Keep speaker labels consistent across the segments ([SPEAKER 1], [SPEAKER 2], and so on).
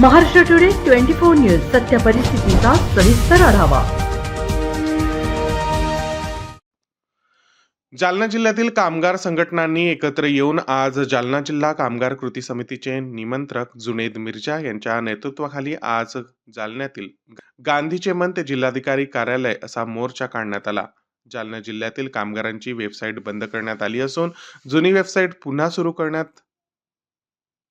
[SPEAKER 1] Maharashtra today twenty four news सत्य परिस्थितीचा सविस्तर आढावा.
[SPEAKER 2] जालना जिल्ह्यातील कामगार संघटनांनी एकत्र येऊन आज जालना जिल्हा कामगार कृती समितीचे निमंत्रक जुनेद मिर्जा यांच्या नेतृत्वाखाली आज जालन्यातील गांधीचे मन ते जिल्हाधिकारी कार्यालय असा मोर्चा काढण्यात आला. जालना जिल्ह्यातील कामगारांची वेबसाईट बंद करण्यात आली असून जुनी वेबसाईट पुन्हा सुरू करण्यात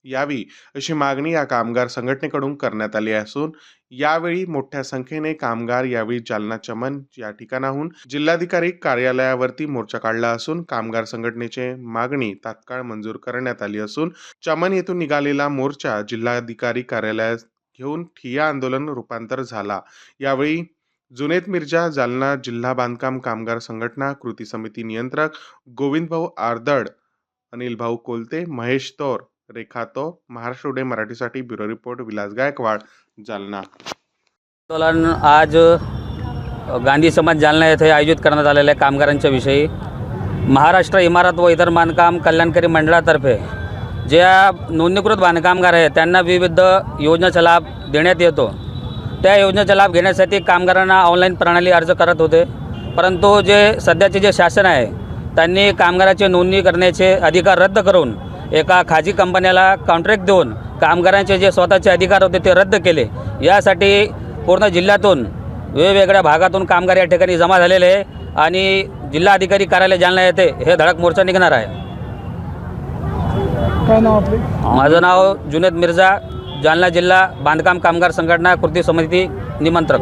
[SPEAKER 2] यावी अशी मागणी या कामगार संघटनेकडून करण्यात आली असून यावेळी मोठ्या संख्येने कामगार यावेळी जालना चमन या ठिकाणाहून जिल्हाधिकारी कार्यालयावरती मोर्चा काढला असून कामगार संघटनेचे मागणी तात्काळ मंजूर करण्यात आली असून चमन येथून निघालेला मोर्चा जिल्हाधिकारी कार्यालयात घेऊन ठिय्या आंदोलन रूपांतर झाला. यावेळी जुनेद मिर्जा जालना जिल्हा बांधकाम कामगार संघटना कृती समिती नियंत्रक गोविंदभाऊ आर्दड अनिल भाऊ कोलते महेश तोर रेखा तो महाराष्ट्र उडे मराठीसाठी ब्युरो रिपोर्ट विलास गायकवाड जालना.
[SPEAKER 3] आंदोलन आज गांधी समाज जालना येथे आयोजित करण्यात आलेल्या कामगारांच्या विषयी महाराष्ट्र इमारत व इतर बांधकाम कल्याणकारी मंडळातर्फे ज्या नोंदणीकृत बांधकामगार आहेत त्यांना विविध योजनेचा लाभ देण्यात येतो. त्या योजनेचा लाभ घेण्यासाठी कामगारांना ऑनलाईन प्रणाली अर्ज करत होते. परंतु जे सध्याचे जे शासन आहे त्यांनी कामगाराची नोंदणी करण्याचे अधिकार रद्द करून एका खाजगी कंपन्याला कॉन्ट्रॅक्ट देऊन कामगारांचे जे स्वतःचे अधिकार होते ते रद्द केले. यासाठी पूर्ण जिल्ह्यातून वेगवेगळ्या भागातून कामगार या ठिकाणी जमा झालेले आहे आणि जिल्हाधिकारी कार्यालय जालना येथे हे धडक मोर्चा निघणार आहे.
[SPEAKER 4] काय नाव आपले?
[SPEAKER 3] माझं नाव जुनेद मिर्झा जालना जिल्हा बांधकाम कामगार संघटना कृती समिती निमंत्रक.